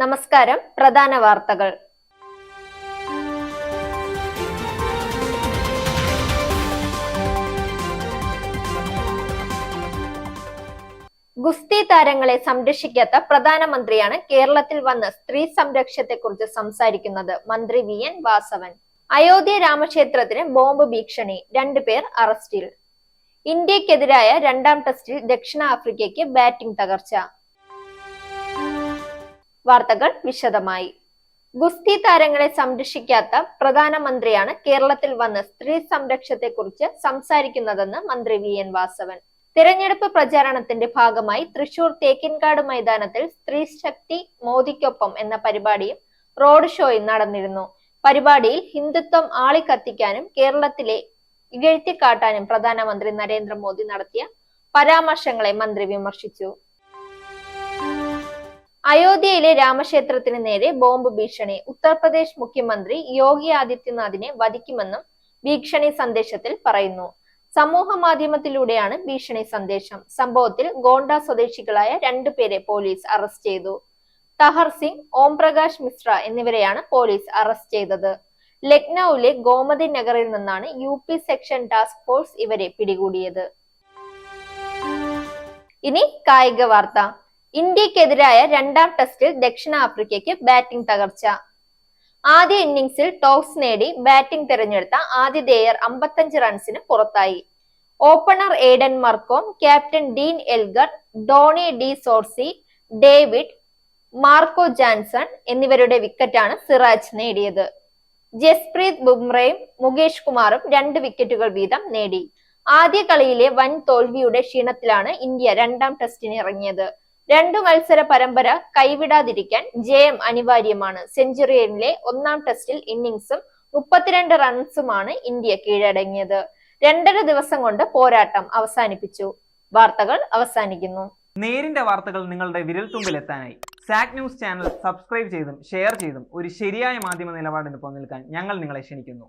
നമസ്കാരം പ്രധാന വാർത്തകൾ. ഗുസ്തി താരങ്ങളെ സംരക്ഷിക്കാത്ത പ്രധാനമന്ത്രിയാണ് കേരളത്തിൽ വന്ന് സ്ത്രീ സംരക്ഷണത്തെക്കുറിച്ച് സംസാരിക്കുന്നത് മന്ത്രി വി. എൻ. വാസവൻ. അയോധ്യ രാമക്ഷേത്രത്തിന് ബോംബ് ഭീഷണി രണ്ടുപേർ അറസ്റ്റിൽ. ഇന്ത്യക്കെതിരായ രണ്ടാം ടെസ്റ്റിൽ ദക്ഷിണാഫ്രിക്കയ്ക്ക് ബാറ്റിംഗ് തകർച്ച. വാർത്തകൾ വിശദമായി. ഗുസ്തി താരങ്ങളെ സംരക്ഷിക്കാത്ത പ്രധാനമന്ത്രിയാണ് കേരളത്തിൽ വന്ന് സ്ത്രീ സംരക്ഷണത്തെക്കുറിച്ച് സംസാരിക്കുന്നതെന്ന് മന്ത്രി വി. എൻ. വാസവൻ. തിരഞ്ഞെടുപ്പ് പ്രചാരണത്തിന്റെ ഭാഗമായി തൃശൂർ തേക്കിൻകാട് മൈതാനത്തിൽ സ്ത്രീ ശക്തി മോദിക്കൊപ്പം എന്ന പരിപാടിയും റോഡ് ഷോയും നടന്നിരുന്നു. പരിപാടിയിൽ ഹിന്ദുത്വം ആളിക്കത്തിക്കാനും കേരളത്തിലെ ഇകഴ്ത്തിക്കാട്ടാനും പ്രധാനമന്ത്രി നരേന്ദ്രമോദി നടത്തിയ പരാമർശങ്ങളെ മന്ത്രി വിമർശിച്ചു. അയോധ്യയിലെ രാമക്ഷേത്രത്തിന് നേരെ ബോംബ് ഭീഷണി. ഉത്തർപ്രദേശ് മുഖ്യമന്ത്രി യോഗി ആദിത്യനാഥിനെ വധിക്കുമെന്നും ഭീഷണി സന്ദേശത്തിൽ പറയുന്നു. സമൂഹ മാധ്യമത്തിലൂടെയാണ് ഭീഷണി സന്ദേശം. സംഭവത്തിൽ ഗോണ്ട സ്വദേശികളായ രണ്ടുപേരെ പോലീസ് അറസ്റ്റ് ചെയ്തു. തഹർ സിംഗ് ഓംപ്രകാശ് മിശ്ര എന്നിവരെയാണ് പോലീസ് അറസ്റ്റ് ചെയ്തത്. ലക്നൌവിലെ ഗോമതി നഗറിൽ നിന്നാണ് U P section task force ഇവരെ പിടികൂടിയത്. ഇനി കായിക വാർത്ത. ഇന്ത്യക്കെതിരായ രണ്ടാം ടെസ്റ്റിൽ ദക്ഷിണാഫ്രിക്കയ്ക്ക് ബാറ്റിംഗ് തകർച്ച. ആദ്യ ഇന്നിംഗ്സിൽ ടോസ് നേടി ബാറ്റിംഗ് തിരഞ്ഞെടുത്ത ആതിഥേയർ അമ്പത്തഞ്ച് റൺസിന് പുറത്തായി. Opener Aiden Markram captain Dean Elgar Tony de Zorzi David Marco Jansen എന്നിവരുടെ വിക്കറ്റാണ് സിറാജ് നേടിയത്. ജസ്പ്രീത് ബുംറയും മുകേഷ് കുമാറും രണ്ട് വിക്കറ്റുകൾ വീതം നേടി. ആദ്യ കളിയിലെ വൻ തോൽവിയുടെ ക്ഷീണത്തിലാണ് ഇന്ത്യ രണ്ടാം ടെസ്റ്റിന് ഇറങ്ങിയത്. രണ്ടു മത്സര പരമ്പര കൈവിടാതിരിക്കാൻ ജയം അനിവാര്യമാണ്. സെഞ്ചുറിയനിലെ ഒന്നാം ടെസ്റ്റിൽ ഇന്നിംഗ്സും മുപ്പത്തിരണ്ട് റൺസുമാണ് ഇന്ത്യ കീഴടങ്ങിയത്. രണ്ടര ദിവസം കൊണ്ട് പോരാട്ടം അവസാനിപ്പിച്ചു. വാർത്തകൾ അവസാനിക്കുന്നു. നേരിന്റെ വാർത്തകൾ നിങ്ങളുടെ വിരൽത്തുമ്പിൽ എത്താനായി സാക് ന്യൂസ് ചാനൽ സബ്സ്ക്രൈബ് ചെയ്തും ഷെയർ ചെയ്തും ഒരു ശരിയായ മാധ്യമ നിലപാടിന് പോകാൻ ഞങ്ങൾ നിങ്ങളെ ക്ഷണിക്കുന്നു.